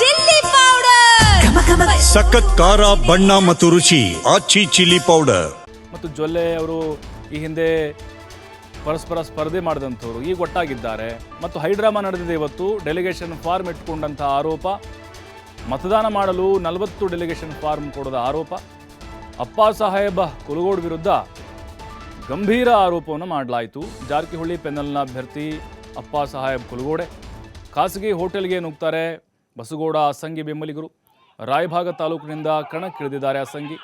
Chilli powder. ಸಖತ್ ಖಾರ ಬಣ್ಣ ಮತ್ತು ರುಚಿ ಆಚಿ ಚಿಲ್ಲಿ ಪೌಡರ್. ಮತ್ತು ಜೊಲ್ಲೆ ಅವರು ಈ ಹಿಂದೆ ಪರಸ್ಪರ ಸ್ಪರ್ಧೆ ಮಾಡಿದಂಥವ್ರು. ಈಗ ಒಟ್ಟಾಗಿದ್ದಾರೆ. ಮತ್ತು ಹೈಡ್ರಾಮಾ ನಡೆದಿದೆ ಇವತ್ತು. ಡೆಲಿಗೇಷನ್ ಫಾರ್ಮ್ ಇಟ್ಕೊಂಡಂಥ ಆರೋಪ. ಮತದಾನ ಮಾಡಲು ನಲವತ್ತು ಡೆಲಿಗೇಷನ್ ಫಾರ್ಮ್ ಕೊಡದ ಆರೋಪ. ಅಪ್ಪ ಸಾಹೇಬ ಕುಲಗೋಡ್ ವಿರುದ್ಧ ಗಂಭೀರ ಆರೋಪವನ್ನು ಮಾಡಲಾಯಿತು. ಜಾರಕಿಹೊಳಿ ಪೆನಲ್ನ ಅಭ್ಯರ್ಥಿ ಅಪ್ಪ ಸಾಹೇಬ್ ಕುಲಗೋಡೆ. ಖಾಸಗಿ ಹೋಟೆಲ್ಗೆ ನುಗ್ತಾರೆ ಬಸಗೌಡ ಅಸಂಗಿ ಬೆಂಬಲಿಗರು. ರಾಯಭಾಗ ತಾಲೂಕಿನಿಂದ ಕಣಕ್ಕಿಳಿದಿದ್ದಾರೆ ಅಸಂಗಿ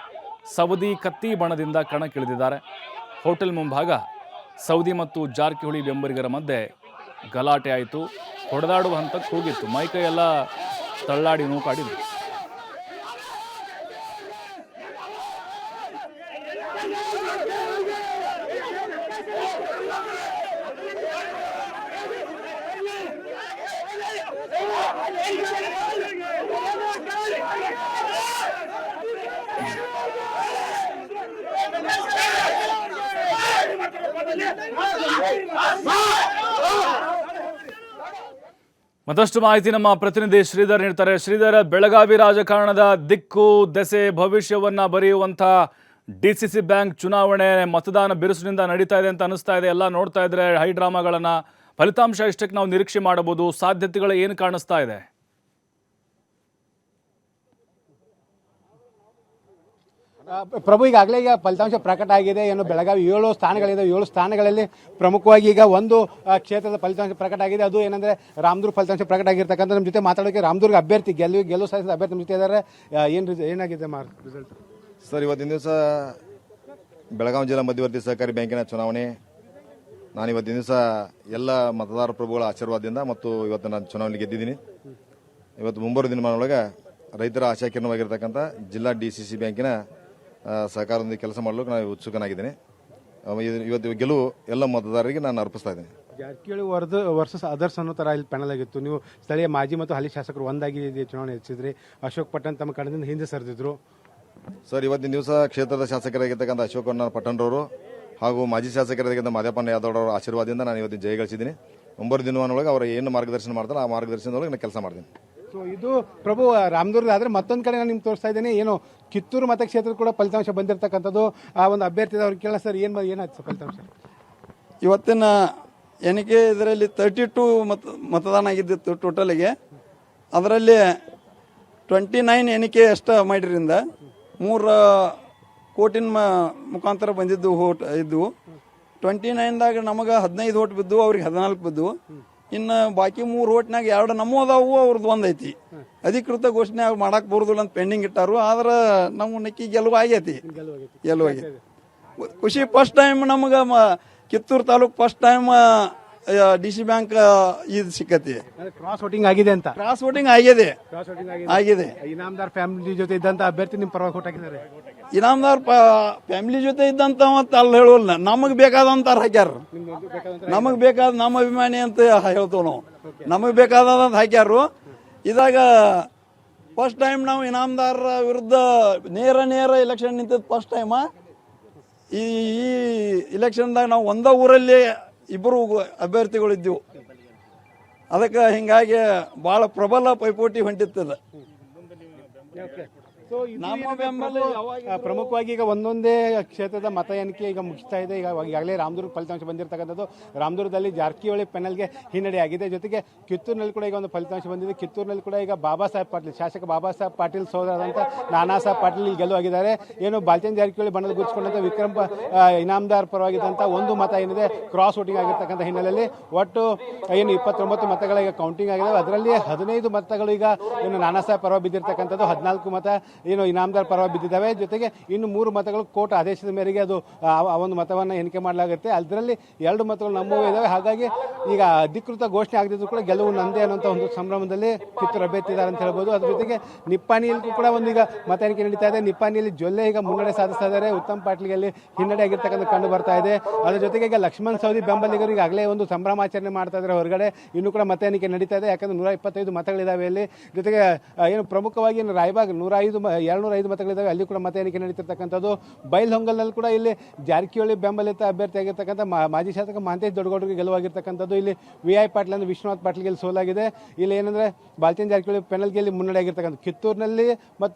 ಸವದಿ ಕತ್ತಿ ಬಣದಿಂದ ಕಣಕ್ಕಿಳಿದಿದ್ದಾರೆ ಹೋಟೆಲ್ ಮುಂಭಾಗ ಸೌದಿ ಮತ್ತು ಜಾರಕಿಹೊಳಿ ಬೆಂಬಲಿಗರ ಮಧ್ಯೆ ಗಲಾಟೆ ಆಯಿತು. ಹೊಡೆದಾಡುವ ಹಂತಕ್ಕೆ ಹೋಗಿತ್ತು. ಮೈಕೈ ಎಲ್ಲ ತಳ್ಳಾಡಿ ನೂಕಾಡಿದ್ರು. ಮತ್ತಷ್ಟು ಮಾಹಿತಿ ನಮ್ಮ ಪ್ರತಿನಿಧಿ ಶ್ರೀಧರ್ ನೀಡ್ತಾರೆ. ಶ್ರೀಧರ್, ಬೆಳಗಾವಿ ರಾಜಕಾರಣದ ದಿಕ್ಕು, ದೆಸೆ, ಭವಿಷ್ಯವನ್ನ ಬರೆಯುವಂಥ ಡಿ ಸಿ ಸಿ ಬ್ಯಾಂಕ್ ಚುನಾವಣೆ, ಮತದಾನ ಬಿರುಸಿನಿಂದ ನಡೀತಾ ಇದೆ ಅಂತ ಅನಿಸ್ತಾ ಇದೆ. ಎಲ್ಲ ನೋಡ್ತಾ ಇದ್ರೆ ಹೈ ಡ್ರಾಮಾಗಳನ್ನ ಫಲಿತಾಂಶ ಇಷ್ಟಕ್ಕೆ ನಾವು ನಿರೀಕ್ಷೆ ಮಾಡಬಹುದು. ಸಾಧ್ಯತೆಗಳು ಏನು ಕಾಣಿಸ್ತಾ ಇದೆ ಆ, ಪ್ರಭು, ಈಗಾಗಲೇ ಈಗ ಫಲಿತಾಂಶ ಪ್ರಕಟ ಆಗಿದೆ. ಏನು ಬೆಳಗಾವಿ ಏಳು ಸ್ಥಾನಗಳಿದೆ. ಏಳು ಸ್ಥಾನಗಳಲ್ಲಿ ಪ್ರಮುಖವಾಗಿ ಈಗ ಒಂದು ಕ್ಷೇತ್ರದ ಫಲಿತಾಂಶ ಪ್ರಕಟ ಆಗಿದೆ. ಅದು ಏನಂದ್ರೆ ರಾಮದುರ್ಗ ಫಲಿತಾಂಶ ಪ್ರಕಟ ಆಗಿರ್ತಕ್ಕಂಥ ನಮ್ಮ ಜೊತೆ ಮಾತಾಡೋಕೆ ರಾಮದುರ್ಗ ಅಭ್ಯರ್ಥಿ ಗೆಲುವು ಗೆಲುವು ಸಾಧಿಸಿದ ಅಭ್ಯರ್ಥಿ ನಮ್ಮ ಜೊತೆ ಇದ್ದಾರೆ. ಏನು ಏನಾಗಿದೆ ಮಾರ್ಕ್ ರಿಸಲ್ಟ್ ಸರ್, ಇವತ್ತಿನ ದಿವಸ ಬೆಳಗಾವಿ ಜಿಲ್ಲಾ ಮಧ್ಯವರ್ತಿ ಸಹಕಾರಿ ಬ್ಯಾಂಕಿನ ಚುನಾವಣೆ. ನಾನು ಇವತ್ತಿನ ದಿವಸ ಎಲ್ಲ ಮತದಾರ ಪ್ರಭುಗಳ ಆಶೀರ್ವಾದದಿಂದ ಮತ್ತು ಇವತ್ತು ನಾನು ಚುನಾವಣೆ ಗೆದ್ದಿದ್ದೀನಿ. ಇವತ್ತು ಮುಂಬರುವ ದಿನಮಾನೊಳಗೆ ರೈತರ ಆಶಾಕಿರಣವಾಗಿರ್ತಕ್ಕಂಥ ಜಿಲ್ಲಾ ಡಿ ಸಿ ಸಿ ಬ್ಯಾಂಕಿನ ಸಹಕಾರದೊಂದಿಗೆ ಕೆಲಸ ಮಾಡಲು ನಾನು ಉತ್ಸುಕನಾಗಿದ್ದೀನಿ. ಇವತ್ತು ಗೆಲುವು ಎಲ್ಲ ಮತದಾರರಿಗೆ ನಾನು ಅರ್ಪಿಸ್ತಾ ಇದ್ದೀನಿ. ಜಾರಕಿಹೊಳಿ ವರ್ದ ವರ್ಸಸ್ ಅದರ್ಸ್ ಅನ್ನೋ ಥರ ಇಲ್ಲಿ ಪ್ಯಾನಲ್ ಆಗಿತ್ತು. ನೀವು ಸ್ಥಳೀಯ ಮಾಜಿ ಮತ್ತು ಹಾಲಿ ಶಾಸಕರು ಒಂದಾಗಿ ಚುನಾವಣೆ ಹೆಚ್ಚಿದ್ರಿ ಅಶೋಕ್ ಪಟ್ಟಣ್ ತಮ್ಮ ಕಡೆಯಿಂದ ಹಿಂದೆ ಸರಿದಿದ್ರು. ಸರ್ ಇವತ್ತಿನ ದಿವಸ ಕ್ಷೇತ್ರದ ಶಾಸಕರಾಗಿರ್ತಕ್ಕಂಥ ಅಶೋಕಣ್ಣ ಪಟ್ಟಣರವರು ಹಾಗೂ ಮಾಜಿ ಶಾಸಕರಾಗಿದ್ದ ಮಾದೇಪಣ್ಣ ಯಾದವ್ ಅವರ ಆಶೀರ್ವಾದದಿಂದ ನಾನು ಇವತ್ತಿನ ಜಯ ಗಳಿಸಿದ್ದೀನಿ. ಮುಂಬರುವ ದಿನಮಾನೊಳಗೆ ಅವರು ಏನು ಮಾರ್ಗದರ್ಶನ ಮಾಡ್ತಾರೆ ಆ ಮಾರ್ಗದರ್ಶನದೊಳಗೆ ನಾನು ಕೆಲಸ ಮಾಡ್ತೀನಿ. ಸೊ ಇದು ಪ್ರಭು ರಾಮದುರ್ಗ ಆದ್ರೆ ಮತ್ತೊಂದು ಕಡೆ ನಾನು ನಿಮ್ಗೆ ತೋರಿಸ್ತಾ ಇದ್ದೇನೆ. ಏನು, ಕಿತ್ತೂರು ಮತಕ್ಷೇತ್ರ ಕೂಡ ಫಲಿತಾಂಶ ಬಂದಿರತಕ್ಕಂಥದ್ದು ಆ ಒಂದು ಅಭ್ಯರ್ಥಿ ಅವ್ರಿಗೆ ಕೇಳ ಸರ್, ಏನು ಏನಾಯ್ತು ಫಲಿತಾಂಶ? ಇವತ್ತಿನ ಎಣಿಕೆ ಇದರಲ್ಲಿ ತರ್ಟಿ ಟು ಮತ, ಮತದಾನ ಆಗಿದ್ದಿತ್ತು ಟೋಟಲಿಗೆ ಅದರಲ್ಲಿ ಟ್ವೆಂಟಿ ನೈನ್ ಎಣಿಕೆ ಅಷ್ಟು ಮಾಡಿರಿಂದ ಮೂರು ಕೋಟಿನ ಮ- ಮುಖಾಂತರ ಬಂದಿದ್ದು ಓಟ್ ಇದ್ವು ಟ್ವೆಂಟಿ ನೈನ್ದಾಗ ನಮಗೆ ಹದಿನೈದು ಓಟ್ ಬಿದ್ದು, ಅವ್ರಿಗೆ ಹದಿನಾಲ್ಕು ಬಿದ್ದು. ಇನ್ನು ಬಾಕಿ ಮೂರು ಓಟ್ನಾಗ ಎರಡು ನಮ್ಮ ಅದಾವು ಅವ್ರದ್ದು ಒಂದು ಐತಿ ಅಧಿಕೃತ ಘೋಷಣೆ ಮಾಡಕ್ ಬರುದಿಲ್ಲ ಅಂತ ಪೆಂಡಿಂಗ್ ಇಟ್ಟಾರು ಆದ್ರೆ ನಮ್ಮ ನಕ್ಕಿ ಗೆಲುವು ಆಗೈತಿ. ಗೆಲುವಾಗಿ ಖುಷಿ ಫಸ್ಟ್ ಟೈಮ್ ನಮಗೆ Kittur taluk first time D C bank ಇದು ಸಿಕ್ಕತಿ. ಕ್ರಾಸ್ ವೋಟಿಂಗ್ ಆಗಿದೆ ಅಂತ. ಕ್ರಾಸ್ ವೋಟಿಂಗ್ ಆಗಿದೆ. ಕ್ರಾಸ್ ವೋಟಿಂಗ್ ಆಗಿದೆ. ಆಗಿದೆ. ಇನಾಮದಾರ್ ಫ್ಯಾಮಿಲಿ ಜೊತೆ ಇದ್ದಂತ ಅಭ್ಯರ್ಥಿ ನಿಮ್ ಪರವಾಗಿ ಕೊಟ್ಟ ಹಾಕಿದ್ದಾರೆ. ಇನಾಮದಾರ್ ಫ್ಯಾಮಿಲಿ ಜೊತೆ ಇದ್ದಂತ ಮತ್ತೆ ಅಲ್ಲಿ ಹೇಳುವಲ್ಲ ನಮಗ್ ಬೇಕಾದಂತ ಹಾಕ್ಯಾರ. ನಮಗ್ ಬೇಕಾದ ನಮ್ಮ ಅಭಿಮಾನಿ ಅಂತ ಹೇಳ್ತೇವೆ ನಾವು. ನಮಗ್ ಬೇಕಾದಂತ ಹಾಕ್ಯಾರು. ಇದಾಗ ಫಸ್ಟ್ ಟೈಮ್ ನಾವು ಇನಾಮದಾರ ವಿರುದ್ಧ ನೇರ ನೇರ ಎಲೆಕ್ಷನ್ ನಿಂತದ್ದು ಫಸ್ಟ್ ಟೈಮ ಈ ಈ ಇಲೆಕ್ಷನ್ದಾಗ ನಾವು ಒಂದ ಊರಲ್ಲಿ ಇಬ್ಬರು ಅಭ್ಯರ್ಥಿಗಳಿದ್ದವು. ಅದಕ್ಕೆ ಹಿಂಗಾಗಿ ಭಾಳ ಪ್ರಬಲ ಪೈಪೋಟಿ ಹೊಂಟಿತ್ತದ. ನಮ್ಮ ಬೆಂಬಲ ಪ್ರಮುಖವಾಗಿ ಈಗ ಒಂದೊಂದೇ ಕ್ಷೇತ್ರದ ಮತ ಎಣಿಕೆ ಈಗ ಮುಗಿಸ್ತಾ ಇದೆ. ಈಗ ಈಗಾಗಲೇ ರಾಮದುರ್ಗ ಫಲಿತಾಂಶ ಬಂದಿರತಕ್ಕಂಥದ್ದು. ರಾಮದುರ್ಗದಲ್ಲಿ ಜಾರಕಿಹೊಳಿ ಪೆನಲ್ಗೆ ಹಿನ್ನಡೆ ಆಗಿದೆ. ಜೊತೆಗೆ ಕಿತ್ತೂರಿನಲ್ಲಿ ಕೂಡ ಈಗ ಒಂದು ಫಲಿತಾಂಶ ಬಂದಿದೆ. ಕಿತ್ತೂರಿನಲ್ಲಿ ಕೂಡ ಈಗ ಬಾಬಾ ಸಾಹೇಬ್ ಪಾಟೀಲ್ ಶಾಸಕ ಬಾಬಾ ಸಾಹೇಬ್ ಪಾಟೀಲ್ ಸೋದರಾದಂಥ ನಾನಾ ಸಾಹೇಬ್ ಪಾಟೀಲ್ ಇಲ್ಲಿ ಗೆಲುವಾಗಿದ್ದಾರೆ ಏನು ಬಾಲ್ಚಂದ್ ಜಾರಕಿಹೊಳಿ ಬಣ್ಣದ ಗುಚ್ಚಿಕೊಂಡಂಥ ವಿಕ್ರಮ್ ಇನಾಮದಾರ್ ಪರವಾಗಿದ್ದಂಥ ಒಂದು ಮತ ಏನಿದೆ ಕ್ರಾಸ್ ವೋಟಿಂಗ್ ಆಗಿರ್ತಕ್ಕಂಥ ಹಿನ್ನೆಲೆಯಲ್ಲಿ. ಒಟ್ಟು ಏನು ಇಪ್ಪತ್ತೊಂಬತ್ತು ಮತಗಳ ಈಗ ಕೌಂಟಿಂಗ್ ಆಗಿದೆ ಅದರಲ್ಲಿ ಹದಿನೈದು ಮತಗಳು ಈಗ ಏನು ನಾನಾ ಸಾಹೇಬ್ ಪರವಾಗಿ ಬಿದ್ದಿರ್ತಕ್ಕಂಥದ್ದು. ಹದಿನಾಲ್ಕು ಮತ ಏನು ಇನಾಮದಾರ್ ಪರವಾಗಿ ಬಿದ್ದಿದ್ದಾವೆ. ಜೊತೆಗೆ ಇನ್ನು ಮೂರು ಮತಗಳು ಕೋರ್ಟ್ ಆದೇಶದ ಮೇರೆಗೆ ಅದು, ಆ ಒಂದು ಮತವನ್ನು ಎಣಿಕೆ ಮಾಡಲಾಗುತ್ತೆ. ಅದರಲ್ಲಿ ಎರಡು ಮತಗಳು ನಮ್ಮೂ ಇದ್ದಾವೆ ಹಾಗಾಗಿ ಈಗ ಅಧಿಕೃತ ಘೋಷಣೆ ಆಗದಿದ್ರು ಕೂಡ ಗೆಲುವು ನಂದೇ ಅನ್ನೋಂಥ ಒಂದು ಸಂಭ್ರಮದಲ್ಲಿ ಕಿತ್ತೂರು ಅಭ್ಯರ್ಥಿ ಅಂತ ಹೇಳ್ಬೋದು. ಅದ್ರ ಜೊತೆಗೆ ನಿಪ್ಪಾಣಿಯಲ್ಲಿ ಕೂಡ ಒಂದು ಈಗ ಮತ ಎಣಿಕೆ ನಡೀತಾ ಇದೆ. ನಿಪ್ಪಾಣಿಯಲ್ಲಿ ಜೊಲ್ಲೆ ಈಗ ಮುನ್ನಡೆ ಸಾಧಿಸ್ತಾ ಇದ್ದಾರೆ ಉತ್ತಮ್ ಪಾಟೀಲ್ಗೆ ಹಿನ್ನಡೆ ಆಗಿರ್ತಕ್ಕಂಥ ಕಂಡು ಬರ್ತಾ ಇದೆ. ಅದ್ರ ಜೊತೆಗೆ ಈಗ ಲಕ್ಷ್ಮಣ್ ಸವದಿ ಬೆಂಬಲಿಗರು ಈಗಾಗಲೇ ಒಂದು ಸಂಭ್ರಮಾಚರಣೆ ಮಾಡ್ತಾ ಇದ್ದಾರೆ ಹೊರಗಡೆ. ಇನ್ನು ಕೂಡ ಮತ ಎಣಿಕೆ ನಡೀತಾ ಇದೆ. ಯಾಕಂದ್ರೆ ನೂರ ಇಪ್ಪತ್ತೈದು ಮತಗಳಿದಾವೆ ಇಲ್ಲಿ. ಜೊತೆಗೆ ಏನು ಪ್ರಮುಖವಾಗಿ ಏನು ರಾಯಬಾಗ್ ನೂರ ಐದು ಎರಡ್ನೂರ ಐದು ಮತಗಳಿದ್ದಾವೆ. ಅಲ್ಲಿ ಕೂಡ ಮತ ಎಣಿಕೆ ನಡೀತಿರ್ತಕ್ಕಂಥದ್ದು ಬೈಲ್ಹೊಂಗಲ್ನಲ್ಲಿ ಕೂಡ ಇಲ್ಲಿ ಜಾರಕಿಹೊಳಿ ಬೆಂಬಲಿತ ಅಭ್ಯರ್ಥಿ ಆಗಿರ್ತಕ್ಕಂಥ ಮಾಜಿ ಶಾಸಕ ಮಹಂತೇಶ್ ದೊಡ್ಡಗೌಡರಿಗೆ ಗೆಲುವಾಗಿರ್ತಕ್ಕಂಥದ್ದು ಇಲ್ಲಿ ವಿ ಐ ಪಾಟೀಲ್ ಅಂದ್ರೆ ವಿಶ್ವನಾಥ್ ಪಾಟೀಲ್ಗೆ ಸೋಲಾಗಿದೆ. ಇಲ್ಲಿ ಏನಂದ್ರೆ ಬಾಲ್ಚಂದ್ ಜಾರಕಿಹೊಳಿ ಪೆನಲ್ಗೆ ಇಲ್ಲಿ ಮುನ್ನಡೆ ಆಗಿರ್ತಕ್ಕಂಥ ಕಿತ್ತೂರಿನಲ್ಲಿ ಮತ್ತು